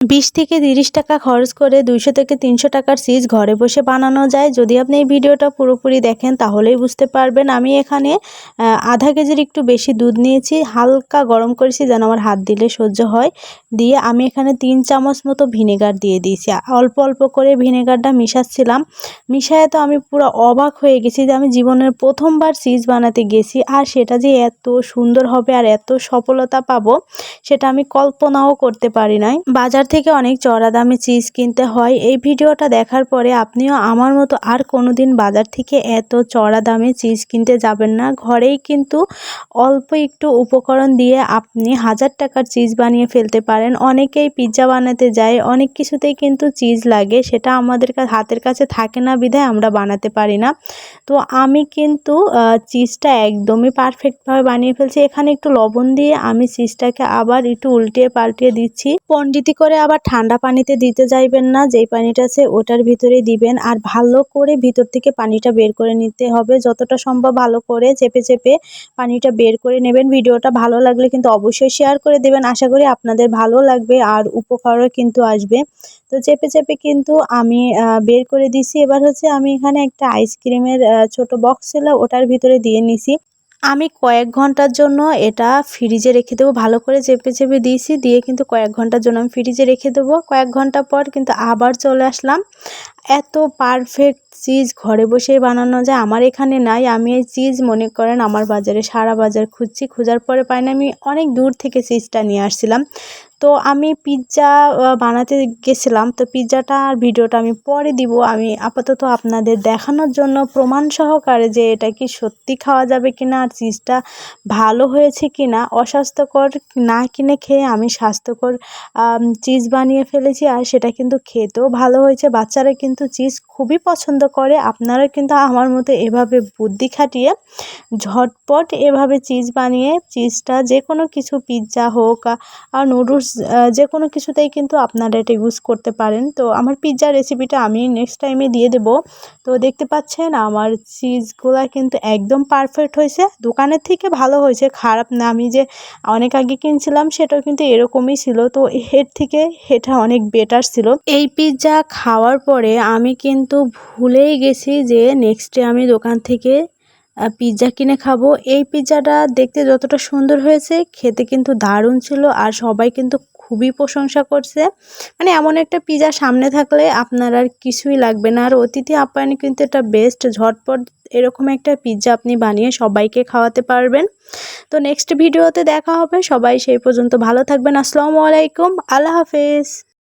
বিশ থেকে তিরিশ টাকা খরচ করে দুইশো থেকে তিনশো টাকার সিজ ঘরে বসে বানানো যায়। যদি আপনি এই ভিডিওটা পুরোপুরি দেখেন, তাহলেই বুঝতে পারবেন। আমি এখানে আধা কেজির একটু বেশি দুধ নিয়েছি। হালকা গরম করেছি যেন আমার হাত দিলে সহ্য হয়। দিয়ে আমি এখানে তিন চামচ মতো ভিনেগার দিয়ে দিয়েছি। অল্প অল্প করে ভিনেগারটা মিশাচ্ছিলাম। মিশায় তো আমি পুরো অবাক হয়ে গেছি যে আমি জীবনের প্রথমবার চিজ বানাতে গেছি আর সেটা যে এত সুন্দর হবে আর এত সফলতা পাবো, সেটা আমি কল্পনাও করতে পারি নাই। বাজার থেকে অনেক চড়া দামে চিজ কিনতে হয়। এই ভিডিওটা দেখার পরে আপনিও আমার মতো আর কোনো দিন বাজার থেকে এত চড়া দামে চিজ কিনতে যাবেন না। ঘরেই কিন্তু অল্প একটু উপকরণ দিয়ে আপনি হাজার টাকার চিজ বানিয়ে ফেলতে পারেন। অনেকেই পিৎজা বানাতে যায়, অনেক কিছুতেই কিন্তু চিজ লাগে, সেটা আমাদের হাতের কাছে থাকে না বিধায় আমরা বানাতে পারি না। তো আমি কিন্তু চিজটা একদমই পারফেক্টভাবে বানিয়ে ফেলছি। এখানে একটু লবণ দিয়ে আমি চিজটাকে আবার একটু উল্টিয়ে পাল্টিয়ে দিচ্ছি। পন্ডিতি করে আবার ঠান্ডা পানিতে দিতে যাইবেন না, যেই পানিটা আছে ওটার ভিতরে দিবেন। আর ভালো করে ভিতর থেকে পানিটা বের করে নিতে হবে। যতটা সম্ভব ভালো করে চেপে চেপে পানিটা বের করে নেবেন। ভিডিওটা ভালো লাগলে কিন্তু অবশ্যই শেয়ার করে দেবেন। আশা করি আপনাদের ভালো লাগবে আর উপকারও কিন্তু আসবে। তো চেপে চেপে কিন্তু আমি বের করে দিছি। এবার হচ্ছে আমি এখানে একটা আইসক্রিমের ছোট বক্স ছিল, ওটার ভিতরে দিয়ে নিছি। আমি কয়েক ঘণ্টার জন্য এটা ফ্রিজে রেখে দেবো। ভালো করে চেপে চেপে দিয়েছি, দিয়ে কিন্তু কয়েক ঘণ্টার জন্য আমি ফ্রিজে রেখে দেবো। কয়েক ঘণ্টা পর কিন্তু আবার চলে আসলাম। এত পারফেক্ট চিজ ঘরে বসেই বানানো যায়, আমার এখানে নাই। আমি এই চিজ মনে করেন আমার বাজারে সারা বাজার খুঁজছি, খোঁজার পরে পাই না আমি অনেক দূর থেকে চিজটা নিয়ে আসছিলাম। তো আমি পিৎজা বানাতে গেছিলাম। তো পিৎজাটা আর ভিডিওটা আমি পরে দিব। আমি আপাতত আপনাদের দেখানোর জন্য প্রমাণ সহকারে যে এটা কি সত্যি খাওয়া যাবে কিনা, আর চিজটা ভালো হয়েছে কিনা, অস্বাস্থ্যকর না কিনে খেয়ে আমি স্বাস্থ্যকর চিজ বানিয়ে ফেলেছি। আর সেটা কিন্তু খেতেও ভালো হয়েছে, বাচ্চারা কিন্তু চিজ খুবই পছন্দ করে। আপনারা কিন্তু আমার মতো এভাবে বুদ্ধি খাটিয়ে ঝটপট এভাবে চিজ বানিয়ে চিজটা যে কোনো কিছু পিৎজা হোক আর নুডলস যে কোনো কিছুতেই কিন্তু আপনারা এটা ইউজ করতে পারেন। তো আমার পিৎজার রেসিপিটা আমি নেক্সট টাইমে দিয়ে দেব। তো দেখতে পাচ্ছেন আমার চিজগুলা কিন্তু একদম পারফেক্ট হয়েছে। দোকানের থেকে ভালো হয়েছে। খারাপ না, আমি যে অনেক আগে কিনছিলাম সেটাও কিন্তু এরকমই ছিল। তো এর থেকে এটা অনেক বেটার ছিল। এই পিৎজা খাওয়ার পরে আমি কিন্তু ভুলেই গেছি যে নেক্সটে আমি দোকান থেকে পিৎজা কিনে খাব। এই পিৎজাটা দেখতে যতটা সুন্দর হয়েছে, খেতে কিন্তু দারুণ ছিল আর সবাই কিন্তু খুবই প্রশংসা করছে। মানে এমন একটা পিৎজা সামনে থাকলে আপনার আর কিছুই লাগবে না। আর অতিথি আপ্যায়নে কিন্তু এটা বেস্ট ঝটপট এরকম একটা পিৎজা আপনি বানিয়ে সবাইকে খাওয়াতে পারবেন। তো নেক্সট ভিডিওতে দেখা হবে। সবাই সেই পর্যন্ত ভালো থাকবেন। আসসালামু আলাইকুম। আল্লাহ হাফেজ।